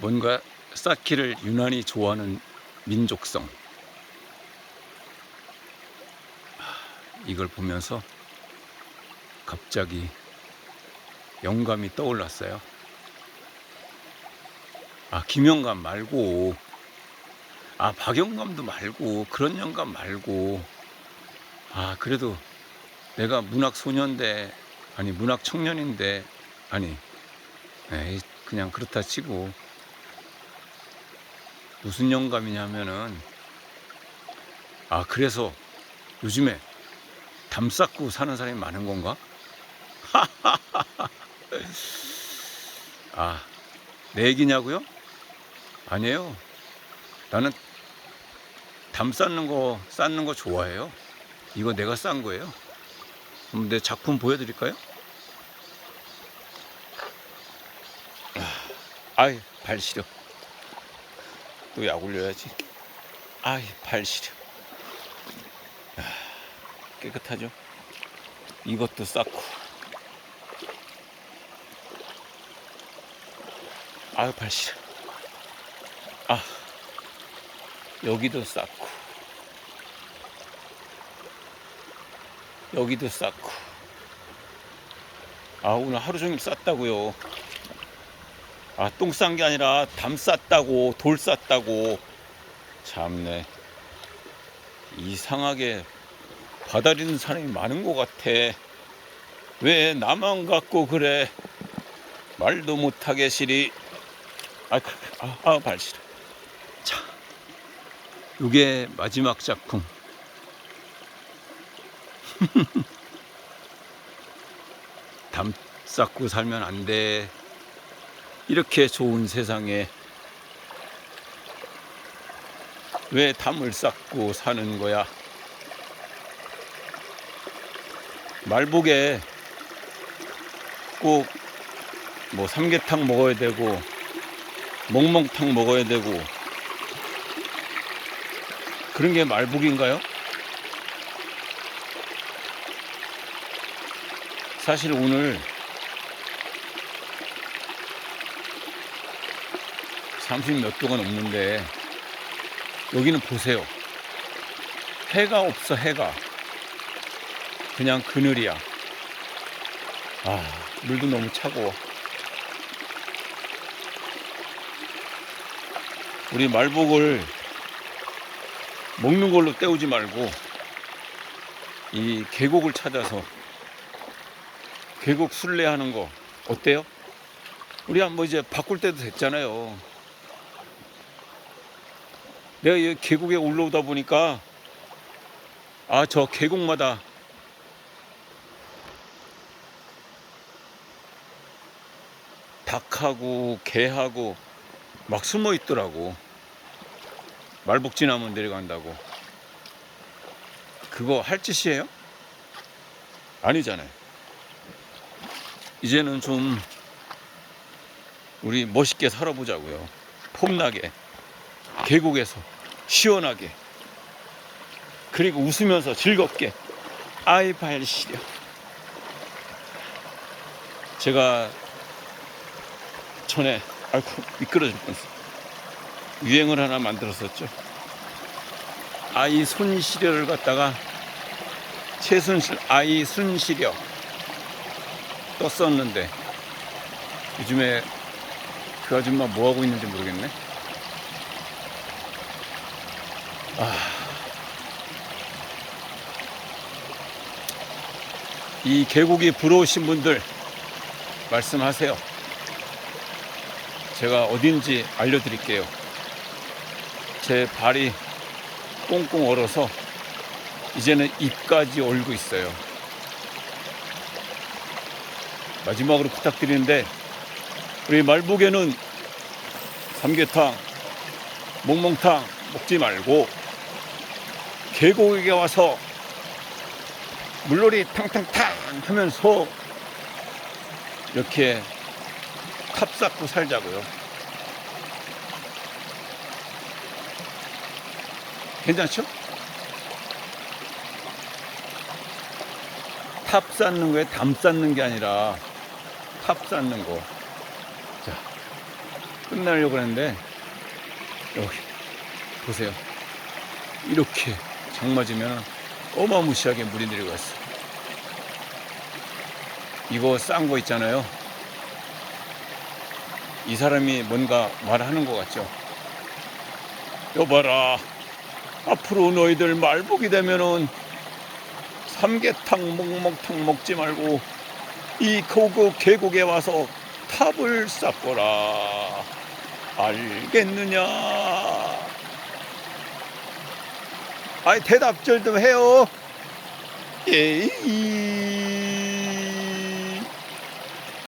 뭔가 쌓기를 유난히 좋아하는 민족성. 하, 이걸 보면서 갑자기 영감이 떠올랐어요. 아, 김영감 말고, 아, 박영감도 말고, 그런 영감 말고, 아, 그래도 내가 문학 소년인데, 아니, 문학 청년인데, 아니, 에이, 그냥 그렇다 치고, 무슨 영감이냐면은, 아, 그래서 요즘에 담 쌓고 사는 사람이 많은 건가? 아, 내 얘기냐고요? 아니에요. 나는 담 쌓는 거, 쌓는 거 좋아해요. 이거 내가 싼 거예요. 그럼 내 작품 보여드릴까요? 아, 아이, 발 시려. 또 약 올려야지. 아이, 발 시려. 아, 깨끗하죠? 이것도 쌓고. 아유, 발 시려. 아, 여기도 쌓고. 여기도 쌓고. 아, 오늘 하루 종일 쌌다고요. 아, 똥 싼 게 아니라 담 쌌다고, 돌 쌌다고. 참네. 이상하게 받아들이는 사람이 많은 것 같아. 왜 나만 갖고 그래? 말도 못하게 시리. 아, 그, 아, 아 발시려. 자, 요게 마지막 작품. 담 쌓고 살면 안 돼. 이렇게 좋은 세상에 왜 담을 쌓고 사는 거야? 말복에 꼭 뭐 삼계탕 먹어야 되고 멍멍탕 먹어야 되고 그런 게 말복인가요? 사실 오늘 30 몇 도가 넘는데 여기는 보세요. 해가 없어 해가 그냥 그늘이야. 아 물도 너무 차가워. 우리 말복을 먹는 걸로 때우지 말고 이 계곡을 찾아서 계곡 순례하는 거 어때요? 우리 한번 이제 바꿀 때도 됐잖아요. 내가 이 계곡에 올라오다 보니까 아 저 계곡마다 닭하고 개하고 막 숨어 있더라고. 말복 지나면 내려간다고. 그거 할 짓이에요? 아니잖아요. 이제는 좀 우리 멋있게 살아보자고요. 폼나게. 계곡에서 시원하게. 그리고 웃으면서 즐겁게. 아이 발 시려. 제가 전에 아이고 미끄러질 뻔했어. 유행을 하나 만들었었죠. 아이 손 시려를 갖다가 최순실 아이 순 시려 떴었는데 요즘에 그 아줌마 뭐 하고 있는지 모르겠네. 아. 이 계곡이 부러우신 분들 말씀하세요. 제가 어딘지 알려드릴게요. 제 발이 꽁꽁 얼어서 이제는 입까지 얼고 있어요. 마지막으로 부탁드리는데 우리 말복에는 삼계탕, 몽몽탕 먹지 말고 계곡에 와서 물놀이 탕탕탕 하면서 이렇게 탑 쌓고 살자고요. 괜찮죠? 탑 쌓는 거에 담 쌓는 게 아니라 탑 쌓는 거. 자, 끝나려고 그랬는데 여기 보세요. 이렇게 장 맞으면 어마무시하게 물이 내려갔어. 이거 싼 거 있잖아요. 이 사람이 뭔가 말하는 것 같죠. 여봐라. 앞으로 너희들 말복이 되면은 삼계탕 목목탕 먹지 말고 이 고급 계곡에 와서 탑을 쌓거라. 알겠느냐? 아이 대답 좀 해요. 예이.